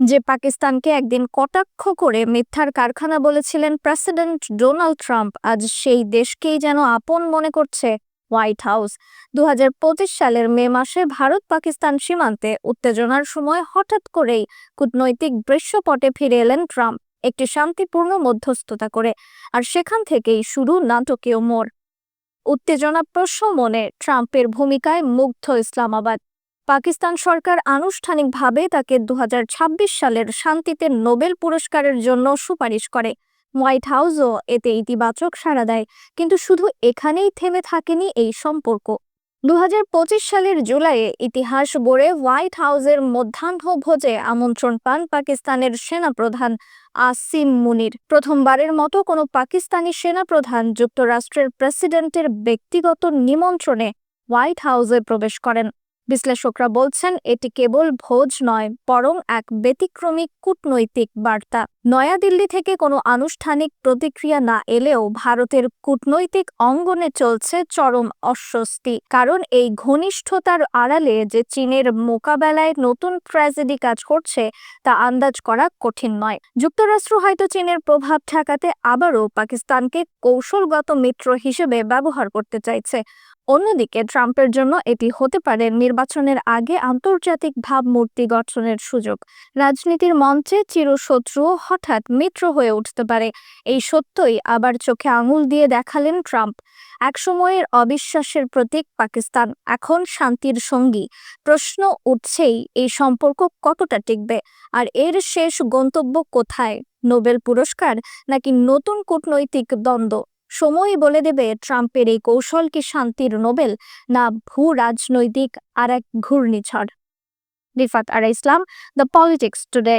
যে পাকিস্তানকে একদিন কটাক্ষ করে মিথ্যার কারখানা বলেছিলেন প্রেসিডেন্ট ডোনাল্ড ট্রাম্প, আজ সেই দেশকেই যেন আপন মনে করছে। হোয়াইট হাউস দু হাজার পঁচিশ সালের মে মাসে ভারত পাকিস্তান সীমান্তে উত্তেজনার সময় হঠাৎ করেই কূটনৈতিক দৃশ্যপটে ফিরে এলেন ট্রাম্প, একটি শান্তিপূর্ণ মধ্যস্থতা করে, আর সেখান থেকেই শুরু নাটকীয় মোড়। উত্তেজনা প্রশমনে ট্রাম্পের ভূমিকায় মুগ্ধ ইসলামাবাদ। পাকিস্তান সরকার আনুষ্ঠানিকভাবে তাকে দু হাজার ছাব্বিশ সালের শান্তিতে নোবেল পুরস্কারের জন্য সুপারিশ করে। হোয়াইট হাউসও এতে ইতিবাচক সাড়া দেয়, কিন্তু শুধু এখানেই থেমে থাকেনি এই সম্পর্ক। দু হাজার পঁচিশ সালের জুলাইয়ে ইতিহাস গড়ে হোয়াইট হাউসের মধ্যাহ্ন ভোজে আমন্ত্রণ পান পাকিস্তানের সেনাপ্রধান আসিম মুনির। প্রথমবারের মতো কোনো পাকিস্তানি সেনাপ্রধান যুক্তরাষ্ট্রের প্রেসিডেন্টের ব্যক্তিগত নিমন্ত্রণে হোয়াইট হাউসে প্রবেশ করেন। বিশ্লেষকরা বলছেন, এটি কেবল ভোজ নয়, বরং এক ব্যতিক্রমী কূটনৈতিক বার্তা। নয়াদিল্লি থেকে কোনো আনুষ্ঠানিক প্রতিক্রিয়া না এলেও ভারতের কূটনৈতিক অঙ্গনে চলছে চরম অস্বস্তি, কারণ এই ঘনিষ্ঠতার আড়ালে যে চীনের মোকাবেলায় নতুন ট্র্যাজেডি কাজ করছে, তা আন্দাজ করা কঠিন নয়। যুক্তরাষ্ট্র হয়তো চীনের প্রভাব ঠেকাতে আবারও পাকিস্তানকে কৌশলগত মিত্র হিসেবে ব্যবহার করতে চাইছে। অন্যদিকে ট্রাম্পের জন্য এটি হতে পারে নির্বাচনের আগে আন্তর্জাতিক ভাবমূর্তি গঠনের সুযোগ। রাজনীতির মঞ্চে চিরশত্রুও হঠাৎ মিত্র হয়ে উঠতে পারে। এই সত্যই আবার চোখে আঙুল দিয়ে দেখালেন ট্রাম্প। একসময়ের অবিশ্বাসের প্রতীক পাকিস্তান। এখন শান্তির সঙ্গী। প্রশ্ন উঠছেই এই সম্পর্ক কতটা টিকবে? আর এর শেষ গন্তব্য কোথায়? নোবেল পুরস্কার নাকি নতুন কূটনৈতিক দ্বন্দ্ব? সময়ই বলে দেবে ট্রাম্পের এই কৌশল কি শান্তির নোবেল না ভূ রাজনৈতিক আর এক ঘূর্ণিঝড়। রিফাত আর ইসলাম, দ্য পলিটিক্স টুডে।